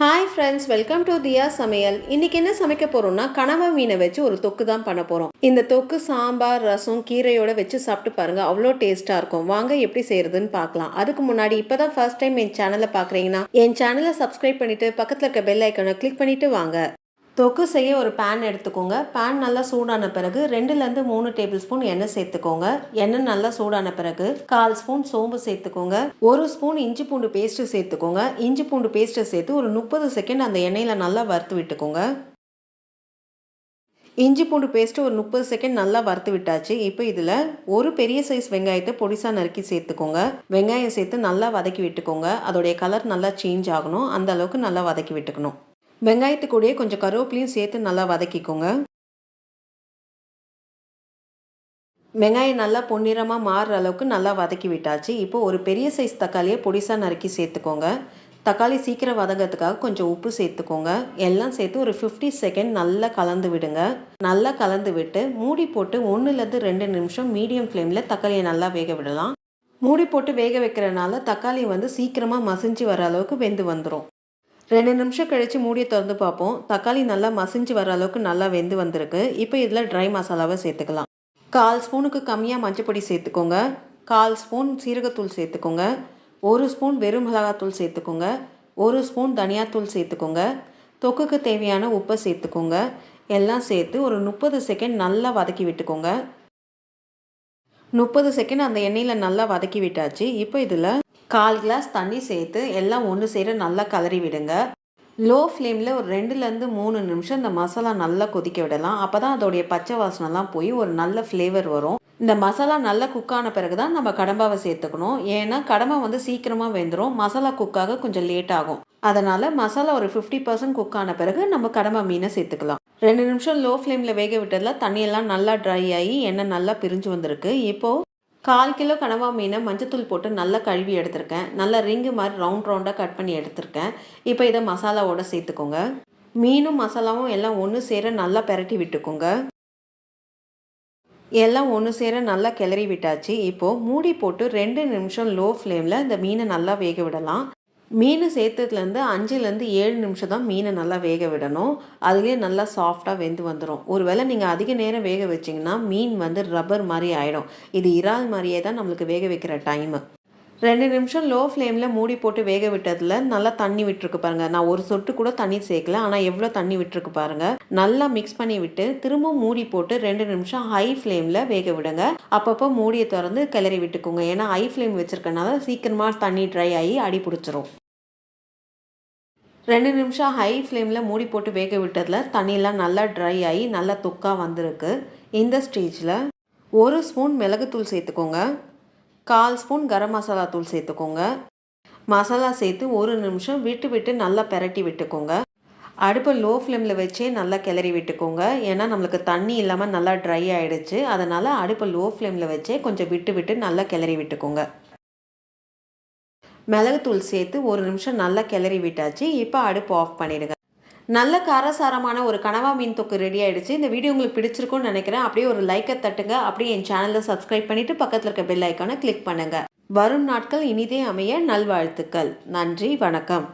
Hi friends welcome to Diya Samayal இன்னைக்கு என்ன சமைக்க போறோம்னா கனவா மீனை வச்சு ஒரு தொக்கு தான் பண்ண போறோம். இந்த தொக்கு சாம்பார் ரசம் கீரையோட வச்சு சாப்பிட்டு பாருங்க அவ்வளோ டேஸ்டா இருக்கும். வாங்க எப்படி செய்யறதுன்னு பார்க்கலாம். அதுக்கு முன்னாடி இப்பதான் ஃபர்ஸ்ட் டைம் என் சேனலை பாக்குறீங்கன்னா என் சேனலை சப்ஸ்கிரைப் பண்ணிட்டு பக்கத்தில் இருக்க பெல் ஐக்கனை கிளிக் பண்ணிட்டு வாங்க. தொக்கு செய்ய ஒரு பேன் எடுத்துக்கோங்க. பேன் நல்லா சூடான பிறகு ரெண்டுலேருந்து மூணு டேபிள் ஸ்பூன் எண்ணெய் சேர்த்துக்கோங்க. எண்ணெய் நல்லா சூடான பிறகு கால் ஸ்பூன் சோம்பு சேர்த்துக்கோங்க. ஒரு ஸ்பூன் இஞ்சி பூண்டு பேஸ்ட்டு சேர்த்துக்கோங்க. இஞ்சி பூண்டு பேஸ்ட்டை சேர்த்து ஒரு முப்பது செகண்ட் அந்த எண்ணெயில் நல்லா வறுத்து விட்டுக்கோங்க. இஞ்சி பூண்டு பேஸ்ட்டு ஒரு முப்பது செகண்ட் நல்லா வறுத்து விட்டாச்சு. இப்போ இதில் ஒரு பெரிய சைஸ் வெங்காயத்தை பொடிசாக நறுக்கி சேர்த்துக்கோங்க. வெங்காயம் சேர்த்து நல்லா வதக்கி விட்டுக்கோங்க. அதோடைய கலர் நல்லா சேஞ்ச் ஆகணும். அந்த அளவுக்கு நல்லா வதக்கி விட்டுக்கணும். வெங்காயத்து கூடயே கொஞ்சம் கருவேப்பிலையும் சேர்த்து நல்லா வதக்கிக்கோங்க. வெங்காயம் நல்லா பொன்னிறமாக மாறுற அளவுக்கு நல்லா வதக்கி விட்டாச்சு. இப்போ ஒரு பெரிய சைஸ் தக்காளியை பொடிசாக நறுக்கி சேர்த்துக்கோங்க. தக்காளி சீக்கிரம் வதங்கிறதுக்காக கொஞ்சம் உப்பு சேர்த்துக்கோங்க. எல்லாம் சேர்த்து ஒரு ஃபிஃப்டி செகண்ட் நல்லா கலந்து விடுங்க. நல்லா கலந்து விட்டு மூடி போட்டு ஒன்றுலேருந்து ரெண்டு நிமிஷம் மீடியம் ஃப்ளேமில் தக்காளியை நல்லா வேக விடலாம். மூடி போட்டு வேக வைக்கிறனால தக்காளி வந்து சீக்கிரமாக மசிஞ்சு வர அளவுக்கு வெந்து வந்துடும் ரெண்டு நிமிஷம் கழித்து மூடியை திறந்து பார்ப்போம். தக்காளி நல்லா மசிஞ்சு வர அளவுக்கு நல்லா வெந்து வந்திருக்கு. இப்போ இதில் ட்ரை மசாலாவை சேர்த்துக்கலாம். கால் ஸ்பூனுக்கு கம்மியாக மஞ்சப்பொடி சேர்த்துக்கோங்க. கால் ஸ்பூன் சீரகத்தூள் சேர்த்துக்கோங்க. ஒரு ஸ்பூன் வெறும் மிளகாத்தூள் சேர்த்துக்கோங்க. ஒரு ஸ்பூன் தனியாத்தூள் சேர்த்துக்கோங்க. தொக்குக்கு தேவையான உப்பை சேர்த்துக்கோங்க. எல்லாம் சேர்த்து ஒரு முப்பது செகண்ட் நல்லா வதக்கி விட்டுக்கோங்க. முப்பது செகண்ட் அந்த எண்ணெயில் நல்லா வதக்கி விட்டாச்சு. இப்போ இதில் கால் கிளாஸ் தண்ணி சேர்த்து எல்லாம் ஒன்று சேர நல்லா கலரி விடுங்க. லோ ஃப்ளேமில் ஒரு ரெண்டுலேருந்து மூணு நிமிஷம் இந்த மசாலா நல்லா கொதிக்க விடலாம். அப்போ தான் அதோடைய பச்சை வாசனைலாம் போய் ஒரு நல்ல ஃப்ளேவர் வரும். இந்த மசாலா நல்லா குக்கான பிறகு தான் நம்ம கடம்பாவை சேர்த்துக்கணும். ஏன்னா கடம்பா வந்து சீக்கிரமாக வெந்துடும் மசாலா குக்காக கொஞ்சம் லேட் ஆகும். அதனால் மசாலா ஒரு ஃபிஃப்டி பர்சன்ட் குக்கான பிறகு நம்ம கடம்பா மீனை சேர்த்துக்கலாம். ரெண்டு நிமிஷம் லோ ஃப்ளேமில் வேக விட்டதில் தண்ணியெல்லாம் நல்லா ட்ரை ஆகி எண்ணெய் நல்லா பிரிஞ்சு வந்திருக்கு. இப்போது கால் கிலோ கனவா மீனை மஞ்சத்தூள் போட்டு நல்லா கழுவி எடுத்திருக்கேன். நல்லா ரிங்கு மாதிரி ரவுண்ட் ரவுண்டாக கட் பண்ணி எடுத்திருக்கேன். இப்போ இதை மசாலாவோட சேர்த்துக்கோங்க. மீனும் மசாலாவும் எல்லாம் ஒன்று சேர நல்லா பெரட்டி விட்டுக்கோங்க. எல்லாம் ஒன்று சேர நல்லா கிளறி விட்டாச்சு. இப்போது மூடி போட்டு ரெண்டு நிமிஷம் லோ ஃப்ளேமில் இந்த மீனை நல்லா வேக விடலாம். மீன் சேர்த்ததுலேருந்து அஞ்சுலேருந்து ஏழு நிமிஷம் தான் மீனை நல்லா வேக விடணும். அதுலேயே நல்லா சாஃப்டாக வெந்து வந்துடும் ஒருவேளை நீங்கள் அதிக நேரம் வேக வச்சிங்கன்னா மீன் வந்து ரப்பர் மாதிரி ஆகிடும் இது இறால் மாதிரியே தான் நம்மளுக்கு வேக வைக்கிற டைமு ரெண்டு நிமிஷம் லோ ஃப்ளேமில் மூடி போட்டு வேக விட்டதில் நல்லா தண்ணி விட்டுருக்கு பாருங்கள் நான் ஒரு சொட்டு கூட தண்ணி சேர்க்கல ஆனால் எவ்வளோ தண்ணி விட்டுருக்கு பாருங்கள் நல்லா மிக்ஸ் பண்ணி விட்டு திரும்ப மூடி போட்டு ரெண்டு நிமிஷம் ஹை ஃப்ளேமில் வேக விடுங்க. அப்பப்போ மூடியை திறந்து கிளறி விட்டுக்கோங்க. ஏன்னா ஹை ஃப்ளேம் வச்சுருக்கனால சீக்கிரமாக தண்ணி ட்ரை ஆகி அடி பிடிச்சிரும். ரெண்டு நிமிஷம் ஹை ஃப்ளேமில் மூடி போட்டு வேக விட்டதில் தண்ணியெலாம் நல்லா ட்ரை ஆகி நல்லா தொக்காக வந்திருக்கு. இந்த ஸ்டேஜில் ஒரு ஸ்பூன் மிளகுத்தூள் சேர்த்துக்கோங்க. கால் ஸ்பூன் கரம் மசாலா தூள் சேர்த்துக்கோங்க. மசாலா சேர்த்து ஒரு நிமிஷம் விட்டு விட்டு நல்லா பெரட்டி விட்டுக்கோங்க. அடுப்பை லோ ஃப்ளேமில் வச்சே நல்லா கிளறி விட்டுக்கோங்க. ஏன்னா நம்மளுக்கு தண்ணி இல்லாமல் நல்லா ட்ரை ஆகிடுச்சு அதனால் அடுப்பை லோ ஃப்ளேமில் வச்சே கொஞ்சம் விட்டு விட்டு நல்லா கிளறி விட்டுக்கோங்க. மிளகுத்தூள் சேர்த்து ஒரு நிமிஷம் நல்லா கிளறி விட்டாச்சு. இப்போ அடுப்பு ஆஃப் பண்ணிடுங்க. நல்ல காரசாரமான ஒரு கனவா மீன் தொக்கு ரெடி ஆகிடுச்சு இந்த வீடியோ உங்களுக்கு பிடிச்சிருக்கும்னு நினைக்கிறேன். அப்படியே ஒரு லைக்கை தட்டுங்க. அப்படியே என் சேனலை சப்ஸ்கிரைப் பண்ணிவிட்டு பக்கத்தில் இருக்க பெல் ஐக்கானை கிளிக் பண்ணுங்கள் வரும் நாட்கள் இனிதே அமைய நல்வாழ்த்துக்கள். நன்றி. வணக்கம்.